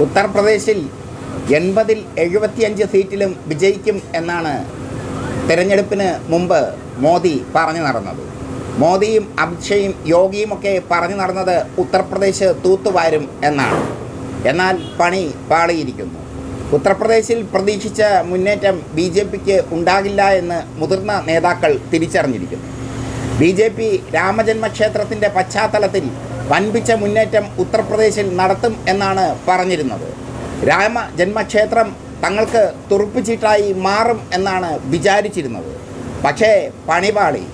ഉത്തർപ്രദേശിൽ എൺപതിൽ എഴുപത്തിയഞ്ച് സീറ്റിലും വിജയിക്കും എന്നാണ് തിരഞ്ഞെടുപ്പിന് മുമ്പ് മോദി പറഞ്ഞു നടന്നത്. മോദിയും അമിത്ഷയും യോഗിയുമൊക്കെ പറഞ്ഞു നടന്നത് ഉത്തർപ്രദേശ് തൂത്തുവാരും എന്നാണ്. എന്നാൽ പണി പാളിയിരിക്കുന്നു. ഉത്തർപ്രദേശിൽ പ്രതീക്ഷിച്ച മുന്നേറ്റം ബി ജെ പിക്ക് ഉണ്ടാകില്ല എന്ന് മുതിർന്ന നേതാക്കൾ തിരിച്ചറിഞ്ഞിരിക്കുന്നു. ബി ജെ പി രാമജന്മക്ഷേത്രത്തിന്റെ പശ്ചാത്തലത്തിൽ വൻപിച്ച മുന്നേറ്റം ഉത്തർപ്രദേശിൽ നടത്തും എന്നാണ് പറഞ്ഞിരുന്നത്. രാമ ജന്മക്ഷേത്രം തങ്ങൾക്ക് തുറുപ്പുചീട്ടായി മാറും എന്നാണ് വിചാരിച്ചിരുന്നത്. പക്ഷേ പണിപാളി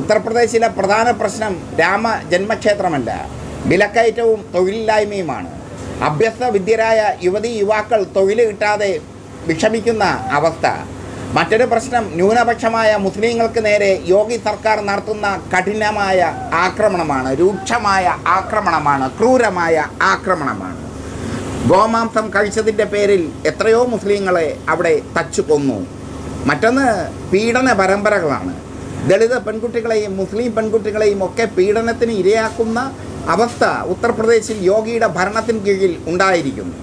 ഉത്തർപ്രദേശിലെ പ്രധാന പ്രശ്നം രാമ ജന്മക്ഷേത്രമല്ല വിലക്കയറ്റവും തൊഴിലില്ലായ്മയുമാണ്. അഭ്യസ്ത വിദ്യരായ യുവതി യുവാക്കൾ തൊഴിൽ കിട്ടാതെ വിഷമിക്കുന്ന അവസ്ഥ. മറ്റൊരു പ്രശ്നം ന്യൂനപക്ഷമായ മുസ്ലിങ്ങൾക്ക് നേരെ യോഗി സർക്കാർ നടത്തുന്ന കഠിനമായ ആക്രമണമാണ് രൂക്ഷമായ ആക്രമണമാണ് ക്രൂരമായ ആക്രമണമാണ്. ഗോമാംസം കഴിച്ചതിന്റെ പേരിൽ എത്രയോ മുസ്ലിങ്ങളെ അവിടെ തച്ചു കൊന്നു മറ്റൊന്ന് പീഡന പരമ്പരകളാണ്. ദളിത് പെൺകുട്ടികളെയും മുസ്ലിം പെൺകുട്ടികളെയും ഒക്കെ പീഡനത്തിന് ഇരയാക്കുന്ന അവസ്ഥ ഉത്തർപ്രദേശിൽ യോഗിയുടെ ഭരണത്തിന് കീഴിൽ ഉണ്ടായിരിക്കുന്നു.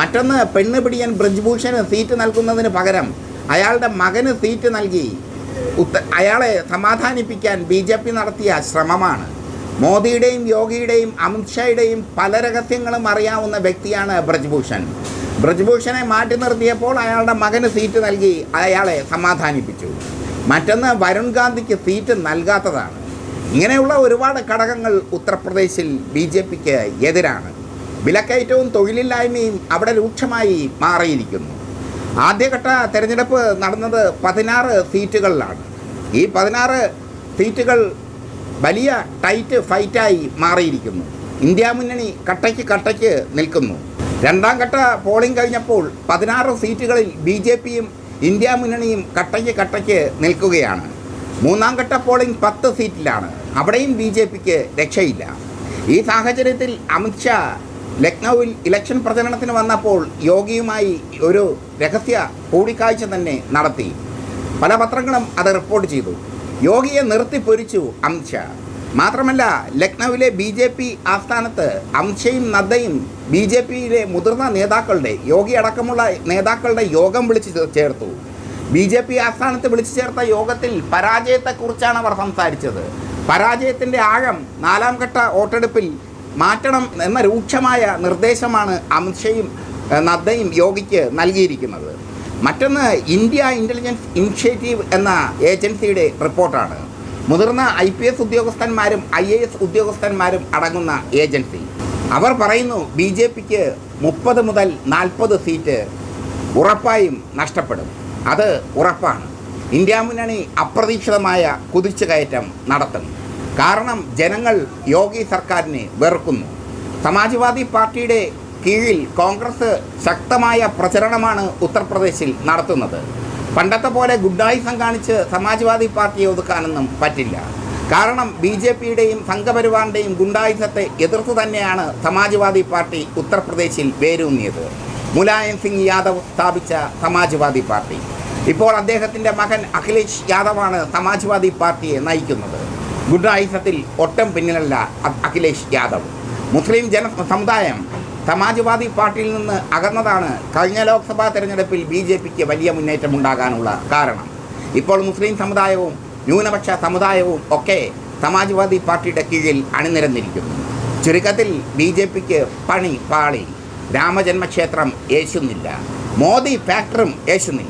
മറ്റൊന്ന് പെണ്ണുപിടിയൻ ബ്രിജ്ഭൂഷന് സീറ്റ് നൽകുന്നതിന് പകരം അയാളുടെ മകന് സീറ്റ് നൽകി. ഉത്ത അയാളെ സമാധാനിപ്പിക്കാൻ ബി ജെ പി നടത്തിയ ശ്രമമാണ്. മോദിയുടെയും യോഗിയുടെയും അമിത്ഷായുടെയും പല രഹസ്യങ്ങളും അറിയാവുന്ന വ്യക്തിയാണ് ബ്രജ്ഭൂഷൺ. ബ്രജ്ഭൂഷനെ മാറ്റി നിർത്തിയപ്പോൾ അയാളുടെ മകന് സീറ്റ് നൽകി അയാളെ സമാധാനിപ്പിച്ചു. മറ്റൊന്ന് വരുൺ ഗാന്ധിക്ക് സീറ്റ് നൽകാത്തതാണ്. ഇങ്ങനെയുള്ള ഒരുപാട് ഘടകങ്ങൾ ഉത്തർപ്രദേശിൽ ബി ജെ പിക്ക് എതിരാണ്. വിലക്കയറ്റവും തൊഴിലില്ലായ്മയും അവിടെ രൂക്ഷമായി മാറിയിരിക്കുന്നു. ആദ്യഘട്ട തെരഞ്ഞെടുപ്പ് നടന്നത് പതിനാറ് സീറ്റുകളിലാണ്. ഈ പതിനാറ് സീറ്റുകൾ വലിയ ടൈറ്റ് ഫൈറ്റായി മാറിയിരിക്കുന്നു. ഇന്ത്യ മുന്നണി കട്ടയ്ക്ക് കട്ടയ്ക്ക് നിൽക്കുന്നു. രണ്ടാം ഘട്ട പോളിംഗ് കഴിഞ്ഞപ്പോൾ പതിനാറ് സീറ്റുകളിൽ ബി ജെ പിയും ഇന്ത്യ മുന്നണിയും കട്ടയ്ക്ക് കട്ടയ്ക്ക് നിൽക്കുകയാണ്. മൂന്നാം ഘട്ട പോളിംഗ് പത്ത് സീറ്റിലാണ്. അവിടെയും ബി ജെ പിക്ക് രക്ഷയില്ല. ഈ സാഹചര്യത്തിൽ അമിത്ഷാ ലക്നൌവിൽ ഇലക്ഷൻ പ്രചരണത്തിന് വന്നപ്പോൾ യോഗിയുമായി ഒരു രഹസ്യ കൂടിക്കാഴ്ച തന്നെ നടത്തി. പല പത്രങ്ങളും അത് റിപ്പോർട്ട് ചെയ്തു. യോഗിയെ നിർത്തി പൊരിച്ചു അമിത്ഷാ മാത്രമല്ല ലക്നൌവിലെ ബി ജെ പി ആസ്ഥാനത്ത് അംഷയും നദ്ദയും ബി ജെ പിയിലെ മുതിർന്ന നേതാക്കളുടെ യോഗി അടക്കമുള്ള നേതാക്കളുടെ യോഗം വിളിച്ചു ചേർത്തു. ബി ജെ പി ആസ്ഥാനത്ത് വിളിച്ചു ചേർത്ത യോഗത്തിൽ പരാജയത്തെക്കുറിച്ചാണ് അവർ സംസാരിച്ചത്. പരാജയത്തിന്റെ ആഴം നാലാം ഘട്ട വോട്ടെടുപ്പിൽ മാറ്റണം എന്ന രൂക്ഷമായ നിർദ്ദേശമാണ് അമിത്ഷയും നദ്ദയും യോഗിക്ക് നൽകിയിരിക്കുന്നത്. മറ്റൊന്ന് ഇന്ത്യ ഇന്റലിജൻസ് ഇനിഷ്യേറ്റീവ് എന്ന ഏജൻസിയുടെ റിപ്പോർട്ടാണ്. മുതിർന്ന ഐ പി എസ് ഉദ്യോഗസ്ഥന്മാരും ഐ എ എസ് ഉദ്യോഗസ്ഥന്മാരും അടങ്ങുന്ന ഏജൻസി. അവർ പറയുന്നു ബി ജെ പിക്ക് മുപ്പത് മുതൽ നാൽപ്പത് സീറ്റ് ഉറപ്പായും നഷ്ടപ്പെടും. അത് ഉറപ്പാണ്. ഇന്ത്യ മുന്നണി അപ്രതീക്ഷിതമായ കുതിച്ചു കയറ്റം നടത്തും. കാരണം ജനങ്ങൾ യോഗി സർക്കാരിനെ വെറുക്കുന്നു. സമാജ്വാദി പാർട്ടിയുടെ കീഴിൽ കോൺഗ്രസ് ശക്തമായ പ്രചരണമാണ് ഉത്തർപ്രദേശിൽ നടത്തുന്നത്. പണ്ടത്തെ പോലെ ഗുഡായുസം കാണിച്ച് സമാജ്വാദി പാർട്ടിയെ ഒതുക്കാനൊന്നും പറ്റില്ല. കാരണം ബി ജെ പിയുടെയും സംഘപരിവാറിന്റെയും ഗുണ്ടായുസത്തെ എതിർത്ത് തന്നെയാണ് സമാജ്വാദി പാർട്ടി ഉത്തർപ്രദേശിൽ വേരൂന്നിയത്. മുലായം സിംഗ് യാദവ് സ്ഥാപിച്ച സമാജ്വാദി പാർട്ടി. ഇപ്പോൾ അദ്ദേഹത്തിന്റെ മകൻ അഖിലേഷ് യാദവാണ് സമാജ്വാദി പാർട്ടിയെ നയിക്കുന്നത്. ഗുണ്ടായുസത്തിൽ ഒട്ടും പിന്നിലല്ല അഖിലേഷ് യാദവ്. മുസ്ലിം ജന സമുദായം സമാജ്വാദി പാർട്ടിയിൽ നിന്ന് അകന്നതാണ് കഴിഞ്ഞ ലോക്സഭാ തെരഞ്ഞെടുപ്പിൽ ബി ജെ പിക്ക് വലിയ മുന്നേറ്റം ഉണ്ടാകാനുള്ള കാരണം. ഇപ്പോൾ മുസ്ലിം സമുദായവും ന്യൂനപക്ഷ സമുദായവും ഒക്കെ സമാജ്വാദി പാർട്ടിയുടെ കീഴിൽ അണിനിരന്നിരിക്കുന്നു. ചുരുക്കത്തിൽ ബി ജെ പിക്ക് പണി പാളി. രാമജന്മക്ഷേത്രം യേശുന്നില്ല മോദി ഫാക്ടറും യേശുന്നില്ല